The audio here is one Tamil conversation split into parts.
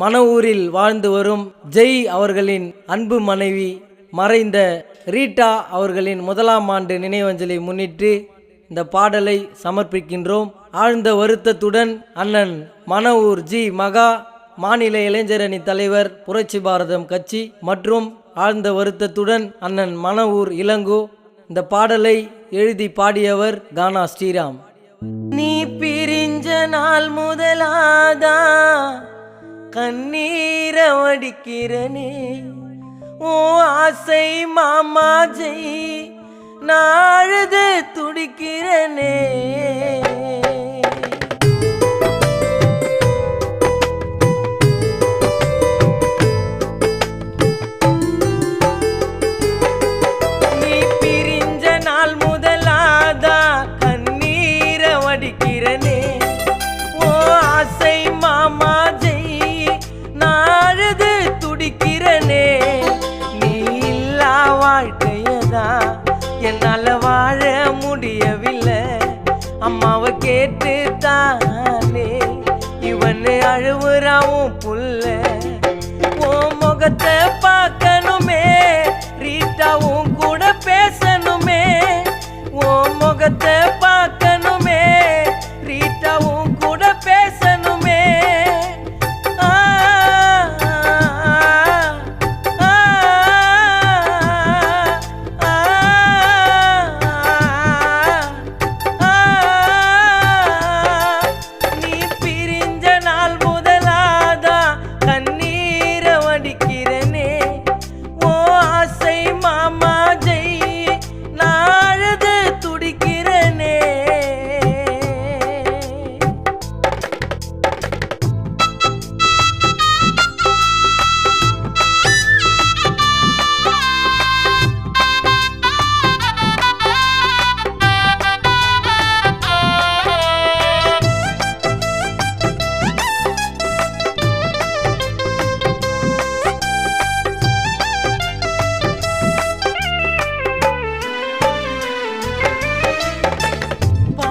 மணவூரில் வாழ்ந்து வரும் ஜெய் அவர்களின் அன்பு மனைவி மறைந்த ரீட்டா அவர்களின் முதலாம் ஆண்டு நினைவஞ்சலை முன்னிட்டு இந்த பாடலை சமர்ப்பிக்கின்றோம். ஆழ்ந்த வருத்தத்துடன் அண்ணன் மணவூர் ஜி மகா மாநில இளைஞரணி தலைவர் புரட்சி பாரதம் கட்சி மற்றும் ஆழ்ந்த வருத்தத்துடன் அண்ணன் மணவூர் இளங்கோ இந்த பாடலை எழுதி பாடியவர் கானா ஸ்ரீராம். நீ பிரிஞ்ச நாள் முதலாதா? கண்ணீர வடிக்கிறனே. ஓ ஆசை மாமாஜை நாழுது துடிக்கிறனே. கேட்டு தானே இவன் அழுவுறாவும் புல்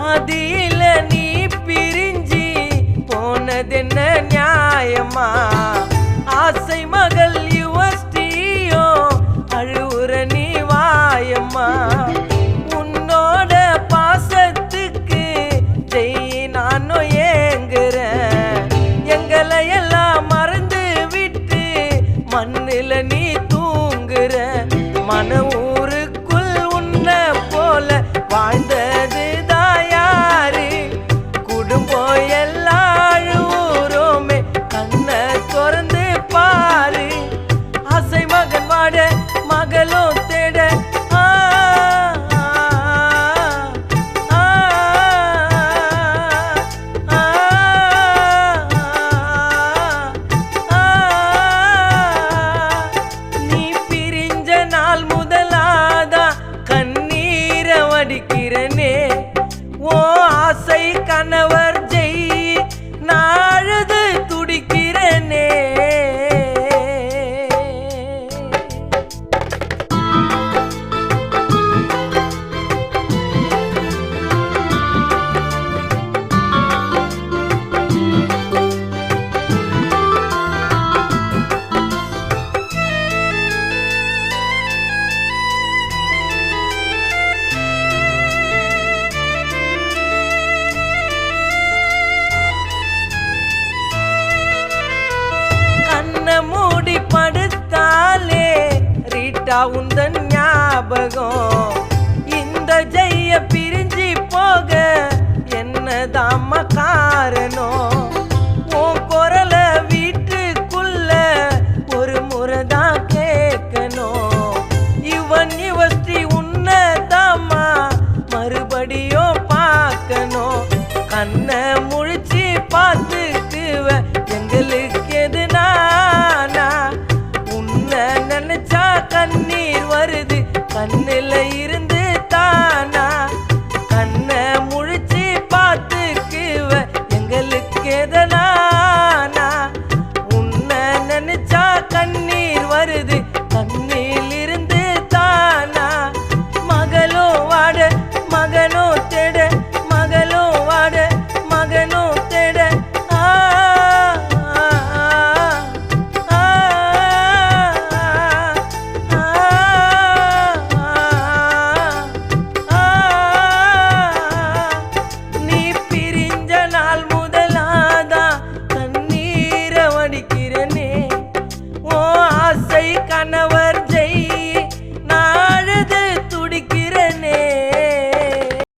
பாதியில நீ பிரிஞ்சி போனதென்ன நியாயமா? ஆசை மகள் யுவஸ்டியோ করে মাগলো ரீட்டா உந்தன் ஞாபகம். இந்த ஜெய பிரிஞ்சு போக என்னதாம்மா காரணம்? உன் குரல வீட்டுக்குள்ள ஒரு முறை தான் கேட்கணும். இவன் இவஸ்தி உன்னதாமா மறுபடியும்